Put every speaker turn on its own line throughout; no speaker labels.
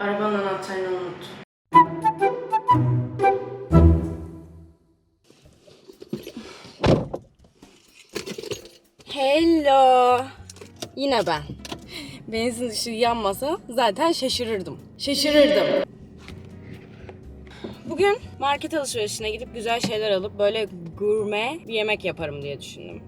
Arabanın anahtarını unuttum. Hello. Yine ben. Benzin ışığı yanmasa zaten şaşırırdım. Şaşırırdım. Bugün market alışverişine gidip güzel şeyler alıp böyle gurme bir yemek yaparım diye düşündüm.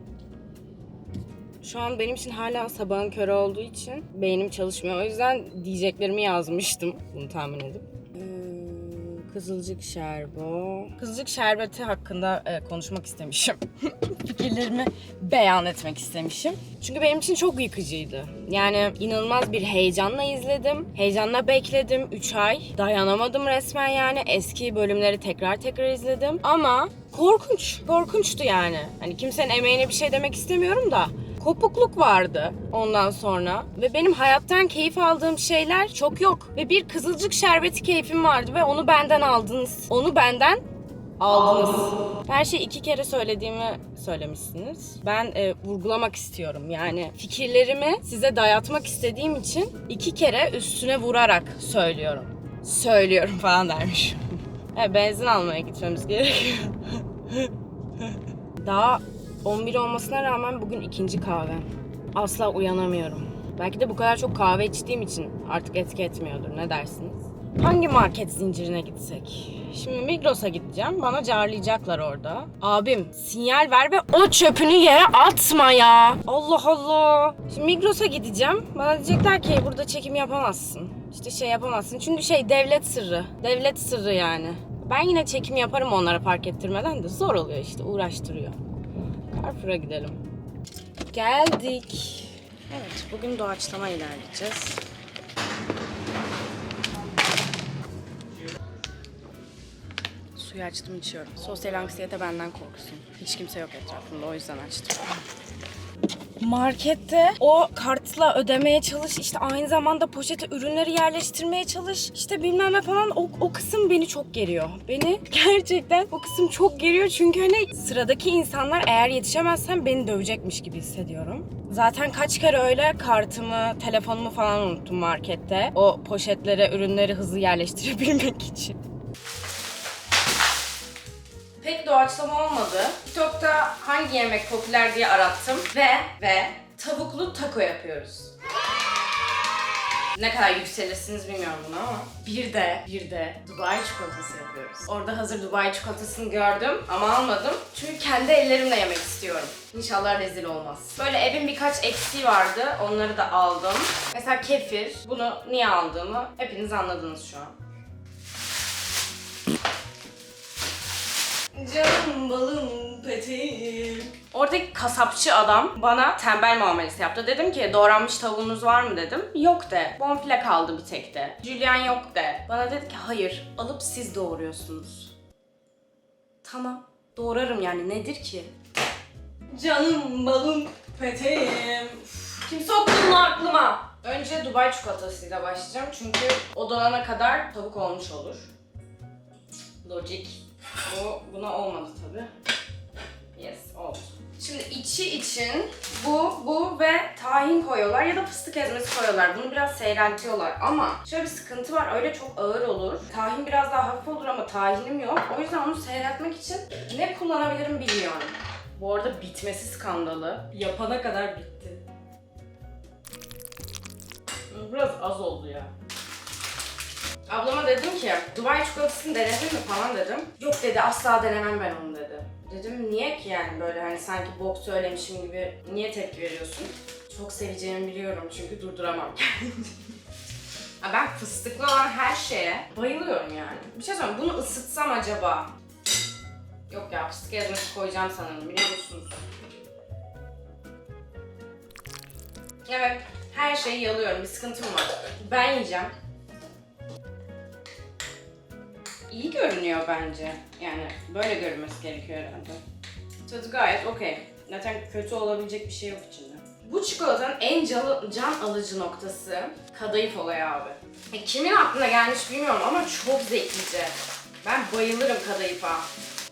Şu an benim için hala sabahın körü olduğu için beynim çalışmıyor. O yüzden diyeceklerimi yazmıştım bunu tahmin edip. Ee, Kızılcık şerbo. Kızılcık şerbeti hakkında e, konuşmak istemişim. Fikirlerimi beyan etmek istemişim. Çünkü benim için çok yıkıcıydı. Yani inanılmaz bir heyecanla izledim. Heyecanla bekledim 3 ay. Dayanamadım resmen yani. Eski bölümleri tekrar tekrar izledim. Ama korkunç. Korkunçtu yani. Hani kimsenin emeğine bir şey demek istemiyorum da kopukluk vardı ondan sonra ve benim hayattan keyif aldığım şeyler çok yok ve bir kızılcık şerbeti keyfim vardı ve onu benden aldınız. Onu benden aldınız. Her şeyi iki kere söylediğimi söylemişsiniz. Ben e, vurgulamak istiyorum. Yani fikirlerimi size dayatmak istediğim için iki kere üstüne vurarak söylüyorum. Söylüyorum falan dermiş. evet, benzin almaya gitmemiz gerekiyor. Daha 11 olmasına rağmen bugün ikinci kahve. Asla uyanamıyorum. Belki de bu kadar çok kahve içtiğim için artık etki etmiyordur. Ne dersiniz? Hangi market zincirine gitsek? Şimdi Migros'a gideceğim. Bana carlayacaklar orada. Abim sinyal ver ve o çöpünü yere atma ya. Allah Allah. Şimdi Migros'a gideceğim. Bana diyecekler ki burada çekim yapamazsın. İşte şey yapamazsın. Çünkü şey devlet sırrı. Devlet sırrı yani. Ben yine çekim yaparım onlara fark ettirmeden de zor oluyor işte uğraştırıyor. Carrefour'a gidelim. Geldik. Evet, bugün doğaçlama ilerleyeceğiz. Suyu açtım içiyorum. Sosyal anksiyete benden korksun. Hiç kimse yok etrafımda o yüzden açtım. Markette o kartla ödemeye çalış, işte aynı zamanda poşete ürünleri yerleştirmeye çalış, işte bilmem ne falan o, o kısım beni çok geriyor. Beni gerçekten o kısım çok geriyor çünkü hani sıradaki insanlar eğer yetişemezsem beni dövecekmiş gibi hissediyorum. Zaten kaç kere öyle kartımı, telefonumu falan unuttum markette. O poşetlere ürünleri hızlı yerleştirebilmek için. Pek doğaçlama olmadı. TikTok'ta hangi yemek popüler diye arattım ve ve tavuklu taco yapıyoruz. Ne kadar yükselirsiniz bilmiyorum bunu ama bir de bir de Dubai çikolatası yapıyoruz. Orada hazır Dubai çikolatasını gördüm ama almadım. Çünkü kendi ellerimle yemek istiyorum. İnşallah rezil olmaz. Böyle evin birkaç eksiği vardı. Onları da aldım. Mesela kefir. Bunu niye aldığımı hepiniz anladınız şu an. Canım balım peteğim. Oradaki kasapçı adam bana tembel muamelesi yaptı. Dedim ki doğranmış tavuğunuz var mı dedim. Yok de. Bonfile kaldı bir tek de. Julian yok de. Bana dedi ki hayır alıp siz doğuruyorsunuz. Tamam. Doğrarım yani nedir ki? Canım balım peteğim. Üf, Kim soktu bunu aklıma? Önce Dubai çikolatasıyla başlayacağım çünkü o donana kadar tavuk olmuş olur. Logic. Bu buna olmadı tabi. Yes, oldu. Şimdi içi için bu, bu ve tahin koyuyorlar ya da fıstık ezmesi koyuyorlar. Bunu biraz seyreltiyorlar ama şöyle bir sıkıntı var. Öyle çok ağır olur. Tahin biraz daha hafif olur ama tahinim yok. O yüzden onu seyreltmek için ne kullanabilirim bilmiyorum. Bu arada bitmesi skandalı. Yapana kadar bitti. Biraz az oldu ya. Ablama dedim ki Dubai çikolatasını denedin mi falan dedim. Yok dedi asla denemem ben onu dedi. Dedim niye ki yani böyle hani sanki bok söylemişim gibi niye tepki veriyorsun? Çok seveceğimi biliyorum çünkü durduramam Ya ben fıstıklı olan her şeye bayılıyorum yani. Bir şey söyleyeyim bunu ısıtsam acaba? Yok ya fıstık ezmesi koyacağım sanırım biliyor musunuz? Evet her şeyi yalıyorum bir sıkıntım var. Ben yiyeceğim. İyi görünüyor bence. Yani böyle görünmesi gerekiyor herhalde. Tadı gayet okey. Zaten kötü olabilecek bir şey yok içinde. Bu çikolatanın en can, can alıcı noktası kadayıf olayı abi. E, kimin aklına gelmiş bilmiyorum ama çok zekice. Ben bayılırım kadayıfa.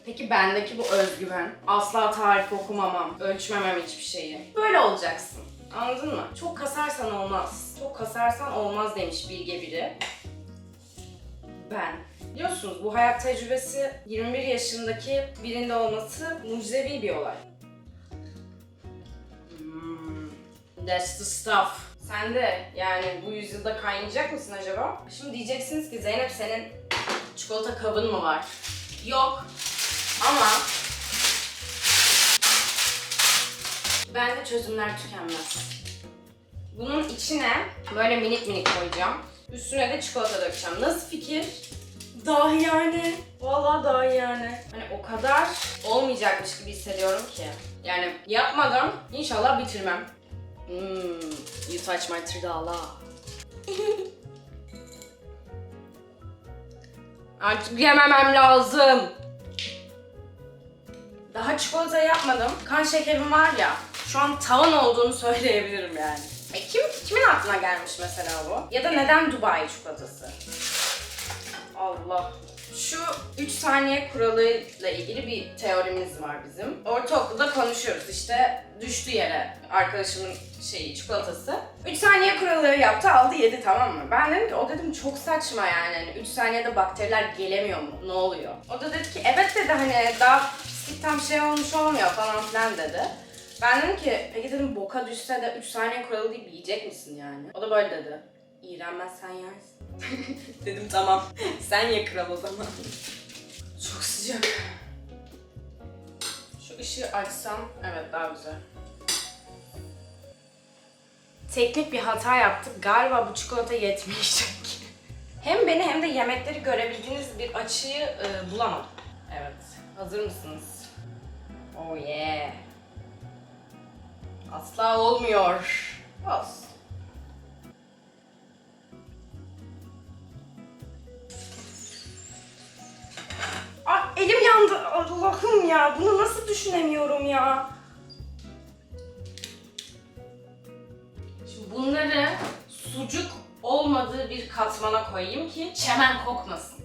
Peki bendeki bu özgüven. Asla tarif okumamam, ölçmemem hiçbir şeyi. Böyle olacaksın. Anladın mı? Çok kasarsan olmaz. Çok kasarsan olmaz demiş bilge biri. ben. Biliyorsunuz bu hayat tecrübesi 21 yaşındaki birinde olması mucizevi bir olay. Hmm, that's the stuff. Sen de yani bu yüzyılda kaynayacak mısın acaba? Şimdi diyeceksiniz ki Zeynep senin çikolata kabın mı var? Yok. Ama bende çözümler tükenmez. Bunun içine böyle minik minik koyacağım. Üstüne de çikolata dökeceğim. Nasıl fikir? Dahi yani. Vallahi dahi yani. Hani o kadar olmayacakmış gibi hissediyorum ki. Yani yapmadan inşallah bitirmem. Hmm, you touch my tırdala. Artık yememem lazım. Daha çikolata yapmadım. Kan şekerim var ya. Şu an tavan olduğunu söyleyebilirim yani. E kim kimin aklına gelmiş mesela bu? Ya da neden Dubai çikolatası? Allah. Şu 3 saniye kuralıyla ilgili bir teorimiz var bizim. Ortaokulda konuşuyoruz işte düştü yere arkadaşımın şeyi çikolatası. 3 saniye kuralı yaptı aldı yedi tamam mı? Ben dedim ki o dedim çok saçma yani. Hani 3 saniyede bakteriler gelemiyor mu? Ne oluyor? O da dedi ki evet dedi hani daha pislik tam şey olmuş olmuyor falan filan dedi. Ben dedim ki peki dedim boka düşse de 3 saniye kuralı deyip yiyecek misin yani? O da böyle dedi. İğrenmezsen yersin. dedim tamam. Sen ye kral o zaman. Çok sıcak. Şu ışığı açsam evet daha güzel. Teknik bir hata yaptık. Galiba bu çikolata yetmeyecek. hem beni hem de yemekleri görebildiğiniz bir açıyı e, bulamadım. Evet. Hazır mısınız? Oh yeah. Asla olmuyor. Olsun. Yandı. Allah'ım ya. Bunu nasıl düşünemiyorum ya? Şimdi bunları sucuk olmadığı bir katmana koyayım ki çemen kokmasın.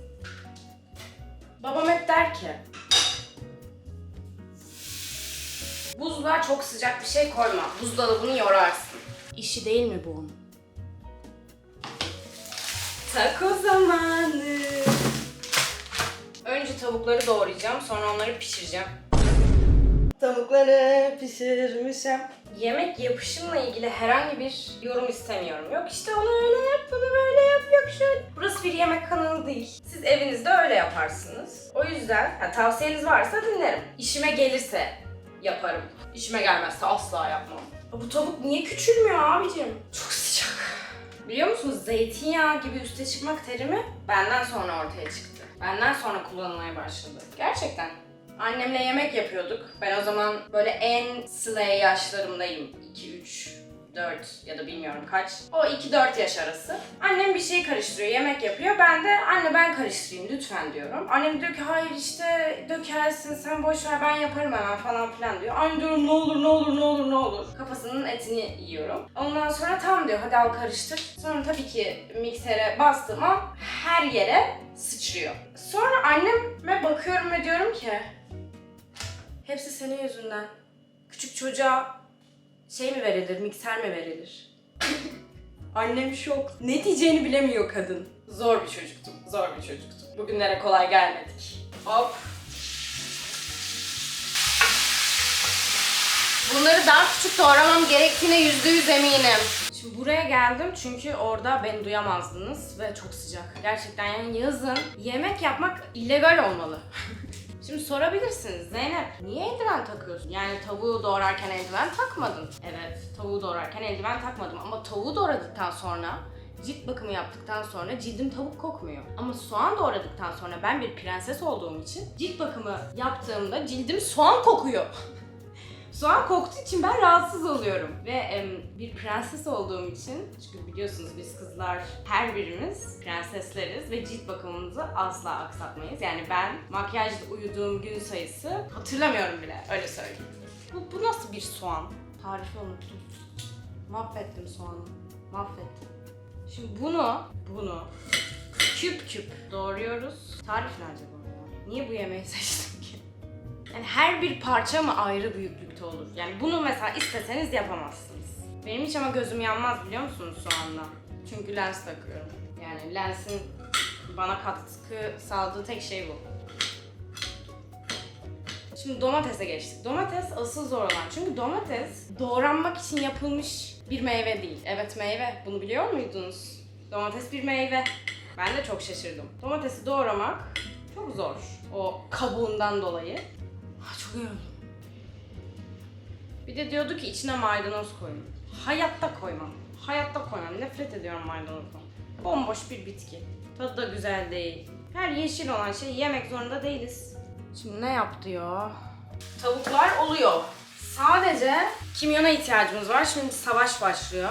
Babam hep der ki Buzluğa çok sıcak bir şey koyma. Buzdolabını yorarsın. İşi değil mi bu onun? Taco zamanı. Önce tavukları doğrayacağım, sonra onları pişireceğim. Tavukları pişirmişim. Yemek yapışımla ilgili herhangi bir yorum istemiyorum. Yok işte onu öyle yap, bunu böyle yap, yok şöyle. Burası bir yemek kanalı değil. Siz evinizde öyle yaparsınız. O yüzden ha, tavsiyeniz varsa dinlerim. İşime gelirse yaparım. İşime gelmezse asla yapmam. Bu tavuk niye küçülmüyor abicim? Çok sıcak. Biliyor musunuz zeytinyağı gibi üste çıkmak terimi benden sonra ortaya çıktı. Benden sonra kullanılmaya başladı. Gerçekten. Annemle yemek yapıyorduk. Ben o zaman böyle en slay yaşlarımdayım. 2, 3, 4 ya da bilmiyorum kaç. O 2-4 yaş arası. Annem bir şey karıştırıyor, yemek yapıyor. Ben de anne ben karıştırayım lütfen diyorum. Annem diyor ki hayır işte dökersin sen boş ver ben yaparım hemen falan filan diyor. Anne diyorum ne olur ne olur ne olur ne olur. Kafasının etini yiyorum. Ondan sonra tam diyor hadi al karıştır. Sonra tabii ki miksere bastığım an her yere sıçrıyor. Sonra anneme bakıyorum ve diyorum ki hepsi senin yüzünden. Küçük çocuğa şey mi verilir, mikser mi verilir? Annem şok. Ne diyeceğini bilemiyor kadın. Zor bir çocuktum, zor bir çocuktum. Bugünlere kolay gelmedik. Hop. Bunları daha küçük doğramam gerektiğine yüzde yüz eminim. Şimdi buraya geldim çünkü orada beni duyamazdınız ve çok sıcak. Gerçekten yani yazın yemek yapmak illegal olmalı. Şimdi sorabilirsiniz Zeynep niye eldiven takıyorsun? Yani tavuğu doğrarken eldiven takmadın. Evet tavuğu doğrarken eldiven takmadım ama tavuğu doğradıktan sonra cilt bakımı yaptıktan sonra cildim tavuk kokmuyor. Ama soğan doğradıktan sonra ben bir prenses olduğum için cilt bakımı yaptığımda cildim soğan kokuyor. Soğan koktuğu için ben rahatsız oluyorum. Ve em, bir prenses olduğum için, çünkü biliyorsunuz biz kızlar her birimiz prensesleriz ve cilt bakımımızı asla aksatmayız. Yani ben makyajla uyuduğum gün sayısı hatırlamıyorum bile, öyle söyleyeyim. Bu, bu nasıl bir soğan? Tarifi unuttum. Mahvettim soğanı. Mahvettim. Şimdi bunu, bunu küp küp doğruyoruz. Tarif ne acaba? Niye bu yemeği seçtim? Yani her bir parça mı ayrı büyüklükte olur? Yani bunu mesela isteseniz yapamazsınız. Benim hiç ama gözüm yanmaz biliyor musunuz soğanla? Çünkü lens takıyorum. Yani lensin Bana katkı sağladığı tek şey bu. Şimdi domatese geçtik. Domates asıl zor olan. Çünkü domates doğranmak için yapılmış bir meyve değil. Evet meyve. Bunu biliyor muydunuz? Domates bir meyve. Ben de çok şaşırdım. Domatesi doğramak çok zor. O kabuğundan dolayı. Ah, çok yoruldum. Bir de diyordu ki içine maydanoz koyun. Hayatta koymam. Hayatta koymam. Nefret ediyorum maydanozdan. Bomboş bir bitki. Tadı da güzel değil. Her yeşil olan şeyi yemek zorunda değiliz. Şimdi ne yap diyor? Tavuklar oluyor. Sadece kimyona ihtiyacımız var. Şimdi savaş başlıyor.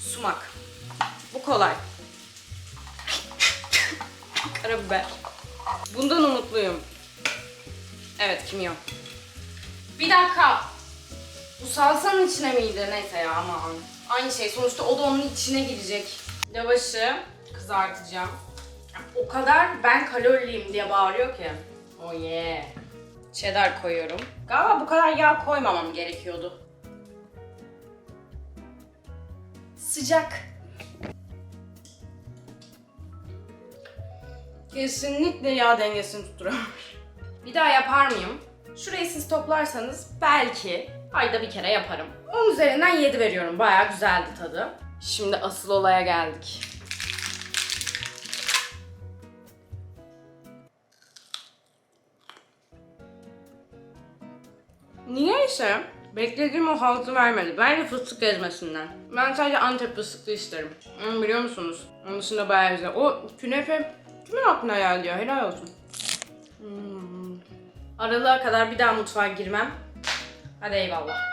Sumak. Bu kolay. Karabiber. Bundan umutluyum. Evet kimyon. Bir dakika. Bu salsanın içine miydi? Neyse ya aman. Aynı şey. Sonuçta o da onun içine girecek. Lavaşı kızartacağım. O kadar ben kaloriliyim diye bağırıyor ki. Oh yeah. Cheddar koyuyorum. Galiba bu kadar yağ koymamam gerekiyordu. Sıcak. Kesinlikle yağ dengesini tutturamamış. Bir daha yapar mıyım? Şurayı siz toplarsanız belki ayda bir kere yaparım. 10 üzerinden 7 veriyorum. Bayağı güzeldi tadı. Şimdi asıl olaya geldik. Niyeyse beklediğim o hazzı vermedi. Bence fıstık ezmesinden. Ben sadece Antep fıstıklı isterim. Hmm, biliyor musunuz? Onun dışında bayağı güzel. O künefe kimin aklına geldi ya? Helal olsun. Hmm. Aralığa kadar bir daha mutfağa girmem. Hadi eyvallah.